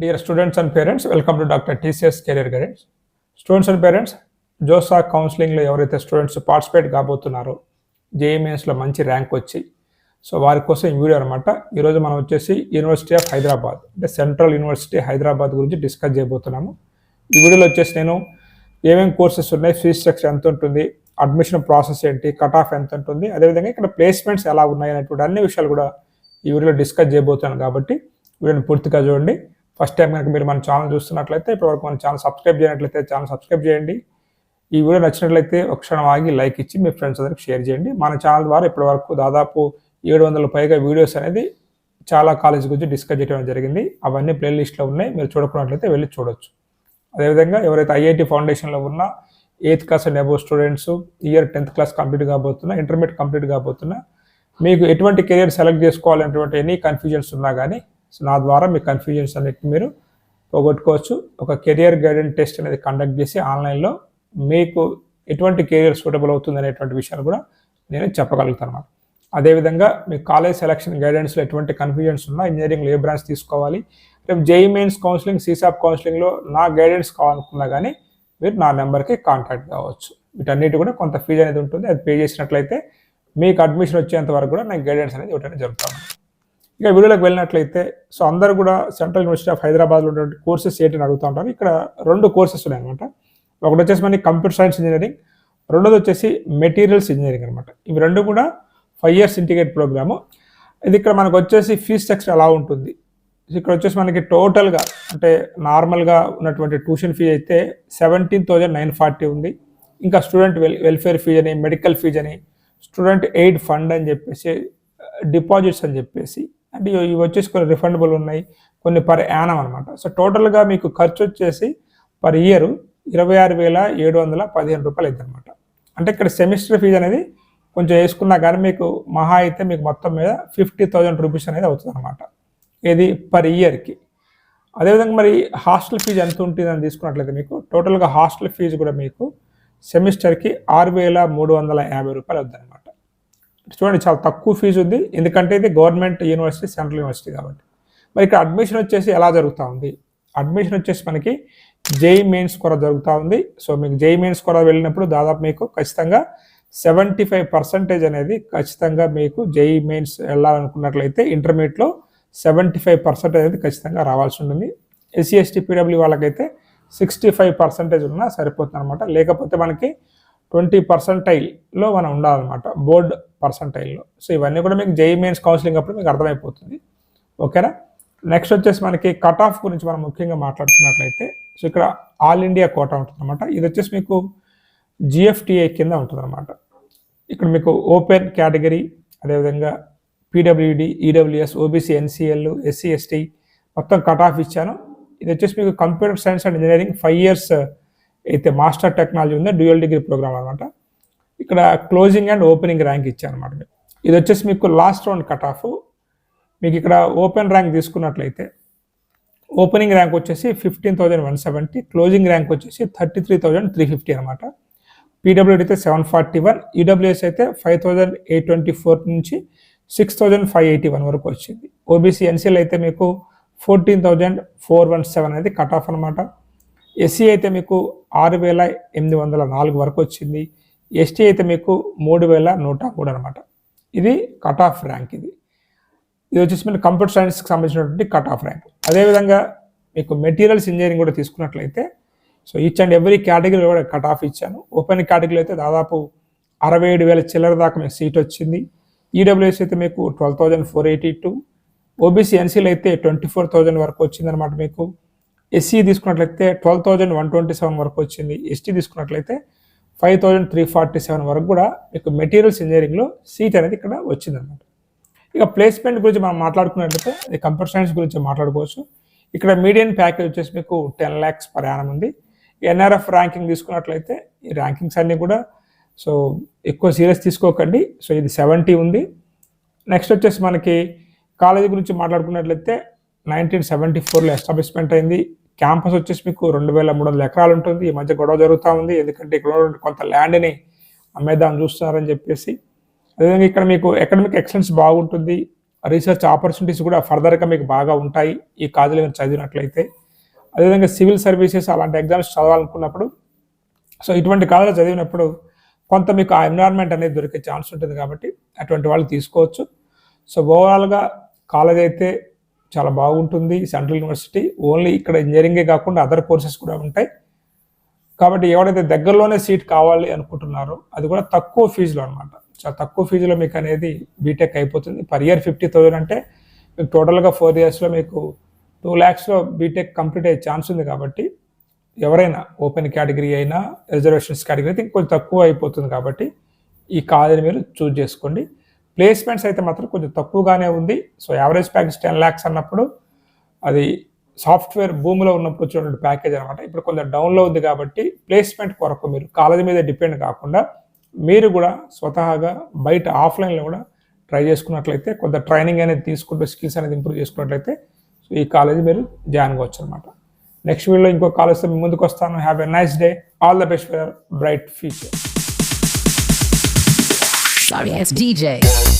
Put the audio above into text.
Dear students and parents welcome to doctor TCS career guidance students and parents JoSAA కౌన్సిలింగ్లో ఎవరైతే students participate కాబోతున్నారో జేఎంఎస్లో మంచి rank వచ్చి so వారి కోసం ఈ వీడియో అనమాట ఈరోజు మనం వచ్చేసి యూనివర్సిటీ ఆఫ్ హైదరాబాద్ అంటే సెంట్రల్ యూనివర్సిటీ హైదరాబాద్ గురించి డిస్కస్ చేయబోతున్నాము. ఈ వీడియోలో వచ్చేసి నేను ఏమేమి కోర్సెస్ ఉన్నాయి ఫీజ్ స్ట్రక్చర్ ఎంత ఉంటుంది అడ్మిషన్ ప్రాసెస్ ఏంటి కట్ ఆఫ్ ఎంత ఉంటుంది అదేవిధంగా ఇక్కడ ప్లేస్మెంట్స్ ఎలా ఉన్నాయి అనేటువంటి అన్ని విషయాలు కూడా ఈ వీడియోలో డిస్కస్ చేయబోతున్నాను కాబట్టి వీడియోని పూర్తిగా చూడండి. ఫస్ట్ టైం కనుక మీరు మన ఛానల్ చూస్తున్నట్లయితే ఇప్పటివరకు మన ఛానల్ సబ్స్క్రైబ్ చేయనట్లయితే ఛానల్ సబ్స్క్రైబ్ చేయండి. ఈ వీడియో నచ్చినట్లయితే ఒక క్షణం ఆగి లైక్ ఇచ్చి మీ ఫ్రెండ్స్ అందరికి షేర్ చేయండి. మన ఛానల్ ద్వారా ఇప్పటివరకు దాదాపు ఏడు వందల పైగా వీడియోస్ అనేది చాలా కాలేజ్ గురించి డిస్కస్ చేయడం జరిగింది. అవన్నీ ప్లేలిస్ట్లో ఉన్నాయి. మీరు చూడకున్నట్లయితే వెళ్ళి చూడొచ్చు. అదేవిధంగా ఎవరైతే ఐఐటి ఫౌండేషన్లో ఉన్న eighth class and above students year tenth class complete కాబోతున్నా intermediate complete కాబోతున్నా మీకు ఎటువంటి కెరియర్ సెలెక్ట్ చేసుకోవాలనేటువంటి ఎనీ కన్ఫ్యూజన్స్ ఉన్నా కానీ నా ద్వారా మీ కన్ఫ్యూజన్స్ అన్నిటి మీరు పోగొట్టుకోవచ్చు. ఒక కెరియర్ గైడెన్స్ టెస్ట్ అనేది కండక్ట్ చేసి ఆన్లైన్లో మీకు ఎటువంటి కెరియర్ సూటబుల్ అవుతుంది అనేటువంటి విషయాలు కూడా నేను చెప్పగలుగుతాను అన్నమాట అదేవిధంగా మీ కాలేజ్ సెలక్షన్ గైడెన్స్లో ఎటువంటి కన్ఫ్యూజన్స్ ఉన్నా ఇంజనీరింగ్లో ఏ బ్రాంచ్ తీసుకోవాలి రేపు జేఈ మెయిన్స్ కౌన్సిలింగ్ సీసాప్ కౌన్సిలింగ్లో నా గైడెన్స్ కావాలనుకున్నా కానీ మీరు నా నెంబర్కి కాంటాక్ట్ కావచ్చు. వీటన్నిటి కూడా కొంత ఫీజు అనేది ఉంటుంది. అది పే చేసినట్లయితే మీకు అడ్మిషన్ వచ్చేంత వరకు కూడా నాకు గైడెన్స్ అనేది ఇవ్వడానికి జరుగుతాను ఇక వీడియోలోకి వెళ్ళినట్లయితే సో అందరూ కూడా సెంట్రల్ యూనివర్సిటీ ఆఫ్ హైదరాబాద్లో ఉన్నటువంటి కోర్సెస్ ఏంటని అడుగుతూ ఉంటారు. ఇక్కడ రెండు కోర్సెస్ ఉన్నాయి అనమాట ఒకటి వచ్చేసి మనకి కంప్యూటర్ సైన్స్ ఇంజనీరింగ్ రెండోది వచ్చేసి మెటీరియల్స్ ఇంజనీరింగ్ అనమాట ఇవి రెండు కూడా ఫైవ్ ఇయర్స్ ఇంటిగ్రేట్ ప్రోగ్రాము ఇది ఇక్కడ మనకు వచ్చేసి ఫీజ్ స్ట్రక్చర్ ఎలా ఉంటుంది? ఇక్కడ వచ్చేసి మనకి టోటల్గా అంటే నార్మల్గా ఉన్నటువంటి ట్యూషన్ ఫీజు అయితే సెవెంటీన్ థౌజండ్ నైన్ ఫార్టీ ఉంది. ఇంకా స్టూడెంట్ వెల్ వెల్ఫేర్ ఫీజ్ అని మెడికల్ ఫీజ్ అని స్టూడెంట్ ఎయిడ్ ఫండ్ అని చెప్పేసి డిపాజిట్స్ అని చెప్పేసి అంటే ఇవి వచ్చేసి కొన్ని రిఫండబుల్ ఉన్నాయి. కొన్ని పర్ యానం అనమాట సో టోటల్గా మీకు ఖర్చు వచ్చేసి పర్ ఇయర్ ఇరవై ఆరు వేల ఏడు వందల పదిహేను రూపాయలు అవుతుంది అనమాట అంటే ఇక్కడ సెమిస్టర్ ఫీజు అనేది కొంచెం వేసుకున్నా కానీ మీకు మహా అయితే మీకు మొత్తం మీద ఫిఫ్టీ థౌజండ్ రూపీస్ అనేది అవుతుంది అనమాట ఇది పర్ ఇయర్కి అదేవిధంగా మరి హాస్టల్ ఫీజు ఎంత ఉంటుంది అని తీసుకున్నట్లయితే మీకు టోటల్గా హాస్టల్ ఫీజు కూడా మీకు సెమిస్టర్కి ఆరు వేల మూడు వందల యాభై రూపాయలు అవుతుంది అనమాట చూడండి చాలా తక్కువ ఫీజు ఉంది. ఎందుకంటే ఇది గవర్నమెంట్ యూనివర్సిటీ సెంట్రల్ యూనివర్సిటీ కాబట్టి. మరి ఇక్కడ అడ్మిషన్ వచ్చేసి ఎలా జరుగుతూ ఉంది? అడ్మిషన్ వచ్చేసి మనకి జేఈ మెయిన్స్ కూడా జరుగుతూ ఉంది. సో మీకు జేఈ మెయిన్స్ కూడా వెళ్ళినప్పుడు దాదాపు మీకు ఖచ్చితంగా సెవెంటీ ఫైవ్ పర్సెంటేజ్ అనేది ఖచ్చితంగా మీకు జేఈ మెయిన్స్ వెళ్ళాలనుకున్నట్లయితే ఇంటర్మీడియట్లో సెవెంటీ ఫైవ్ పర్సెంటేజ్ అనేది ఖచ్చితంగా రావాల్సి ఉంటుంది. ఎస్సీ ఎస్టీ పీడబ్ల్యూ వాళ్ళకైతే సిక్స్టీ ఫైవ్ పర్సెంటేజ్ ఉన్నా సరిపోతుంది అనమాట లేకపోతే మనకి ట్వంటీ పర్సెంటైల్లో మనం ఉండాలన్నమాట బోర్డ్ పర్సంటైల్లో. సో ఇవన్నీ కూడా మీకు జేఈ మెయిన్స్ కౌన్సిలింగ్ అప్పుడు మీకు అర్థమైపోతుంది. ఓకేనా? నెక్స్ట్ వచ్చేసి మనకి కట్ ఆఫ్ గురించి మనం ముఖ్యంగా మాట్లాడుకున్నట్లయితే సో ఇక్కడ ఆల్ ఇండియా కోటా ఉంటుంది అనమాట ఇది వచ్చేసి మీకు జిఎఫ్టిఐ కింద ఉంటుందన్నమాట. ఇక్కడ మీకు ఓపెన్ కేటగిరీ అదేవిధంగా PWD EWS OBC NCL SC ST మొత్తం కట్ ఆఫ్ ఇచ్చాను. ఇది వచ్చేసి మీకు computer science and engineering five years అయితే మాస్టర్ టెక్నాలజీ ఉందో డ్యూయల్ డిగ్రీ ప్రోగ్రామ్ అనమాట ఇక్కడ క్లోజింగ్ అండ్ ఓపెనింగ్ ర్యాంక్ ఇచ్చాను అనమాట ఇది వచ్చేసి మీకు లాస్ట్ రౌండ్ కట్ ఆఫ్. మీకు ఇక్కడ ఓపెన్ ర్యాంక్ తీసుకున్నట్లయితే ఓపెనింగ్ ర్యాంక్ వచ్చేసి fifteen thousand one seventy closing rank వచ్చేసి thirty three thousand three fifty అనమాట పీడబ్ల్యూడి అయితే సెవెన్ ఫార్టీ వన్ ఈడబ్ల్యూఎస్ అయితే five thousand eight twenty four నుంచి six thousand five eighty one వరకు వచ్చింది. ఓబీసీ ఎన్సీఎల్ అయితే మీకు fourteen thousand four one seven అనేది కట్ ఆఫ్ అనమాట ఎస్సీ అయితే మీకు ఆరు వేల ఎనిమిది వందల నాలుగు వరకు వచ్చింది. ఎస్టీ అయితే మీకు మూడు వేల నూట మూడు అనమాట ఇది కట్ ఆఫ్ ర్యాంక్ ఇది. ఇది వచ్చేసి మీరు కంప్యూటర్ సైన్స్కి సంబంధించినటువంటి కట్ ఆఫ్ ర్యాంక్. అదేవిధంగా మీకు మెటీరియల్స్ ఇంజనీరింగ్ కూడా తీసుకున్నట్లయితే so each and every category కూడా కట్ ఆఫ్ ఇచ్చాను. ఓపెన్ కేటగిరీలో అయితే దాదాపు అరవై ఏడు వేల చిల్లర దాకా మీకు సీట్ వచ్చింది. ఈడబ్ల్యూఎస్ అయితే మీకు twelve thousand four eighty two. OBC ఎన్సీలు అయితే ట్వంటీ ఫోర్ థౌజండ్ వరకు వచ్చిందనమాట మీకు. ఎస్సీ తీసుకున్నట్లయితే twelve thousand one twenty seven వరకు వచ్చింది. ఎస్టీ తీసుకున్నట్లయితే five thousand three forty seven వరకు కూడా మీకు మెటీరియల్స్ ఇంజనీరింగ్లో సీట్ అనేది ఇక్కడ వచ్చిందనమాట ఇక ప్లేస్మెంట్ గురించి మనం మాట్లాడుకున్నట్లయితే అది కంప్యూటర్ సైన్స్ గురించి మాట్లాడుకోవచ్చు. ఇక్కడ మీడియం ప్యాకేజ్ వచ్చేసి మీకు టెన్ ల్యాక్స్ పర్ యానం ఉంది ఎన్ఆర్ఎఫ్ ర్యాంకింగ్ తీసుకున్నట్లయితే ఈ ర్యాంకింగ్స్ అన్నీ కూడా సో ఎక్కువ సీరియస్ తీసుకోకండి. సో ఇది సెవెంటీ ఉంది. నెక్స్ట్ వచ్చేసి మనకి కాలేజీ గురించి మాట్లాడుకున్నట్లయితే నైన్టీన్ సెవెంటీ ఫోర్లో ఎస్టాబ్లిష్మెంట్ అయింది. క్యాంపస్ వచ్చేసి మీకు రెండు వేల మూడు వందల ఎకరాలు ఉంటుంది. ఈ మధ్య గొడవ జరుగుతూ ఉంది. ఎందుకంటే ఇక్కడ కొంత ల్యాండ్ని అమ్మేద్దాం చూస్తున్నారని చెప్పేసి. అదేవిధంగా ఇక్కడ మీకు ఎకడమిక్ ఎక్సలెన్స్ బాగుంటుంది. రీసెర్చ్ ఆపర్చునిటీస్ కూడా ఫర్దర్గా మీకు బాగా ఉంటాయి. ఈ కాలేజీలో మీరు చదివినట్లయితే. అదేవిధంగా సివిల్ సర్వీసెస్ అలాంటి ఎగ్జామ్స్ చదవాలనుకున్నప్పుడు సో ఇటువంటి కాలేజీలో చదివినప్పుడు కొంత మీకు ఆ ఎన్విరాన్మెంట్ అనేది దొరికే ఛాన్స్ ఉంటుంది కాబట్టి అటువంటి వాళ్ళు తీసుకోవచ్చు. సో ఓవరాల్గా కాలేజ్ అయితే చాలా బాగుంటుంది. సెంట్రల్ యూనివర్సిటీ ఓన్లీ ఇక్కడ ఇంజనీరింగే కాకుండా అదర్ కోర్సెస్ కూడా ఉంటాయి. కాబట్టి ఎవరైతే దగ్గరలోనే సీట్ కావాలి అనుకుంటున్నారో అది కూడా తక్కువ ఫీజులో అనమాట చాలా తక్కువ ఫీజులో మీకు అనేది బీటెక్ అయిపోతుంది. పర్ ఇయర్ ఫిఫ్టీ థౌజండ్ అంటే మీకు టోటల్గా ఫోర్ ఇయర్స్లో మీకు టూ ల్యాక్స్లో బీటెక్ కంప్లీట్ అయ్యే ఛాన్స్ ఉంది కాబట్టి ఎవరైనా ఓపెన్ కేటగిరీ అయినా రిజర్వేషన్స్ కేటగిరీ అయితే ఇంకొంచెం తక్కువ అయిపోతుంది కాబట్టి ఈ కాదని మీరు చూజ్ చేసుకోండి. ప్లేస్మెంట్స్ అయితే మాత్రం కొంచెం తక్కువగానే ఉంది. So average package ten lakhs అన్నప్పుడు అది సాఫ్ట్వేర్ భూమిలో ఉన్నప్పుడు వచ్చినటువంటి ప్యాకేజ్ అనమాట ఇప్పుడు కొంచెం డౌన్లో ఉంది కాబట్టి ప్లేస్మెంట్ కొరకు మీరు కాలేజీ మీద డిపెండ్ కాకుండా మీరు కూడా స్వతహాగా బయట ఆఫ్లైన్లో కూడా ట్రై చేసుకున్నట్లయితే కొంత ట్రైనింగ్ అనేది తీసుకుంటూ స్కిల్స్ అనేది ఇంప్రూవ్ చేసుకున్నట్లయితే సో ఈ కాలేజీ మీరు జాయిన్ కావచ్చు అనమాట నెక్స్ట్ వీడియోలో ఇంకో కాలేజ్తో ముందుకు వస్తాను. Have a nice day. All the best for bright future. sorry ass DJ.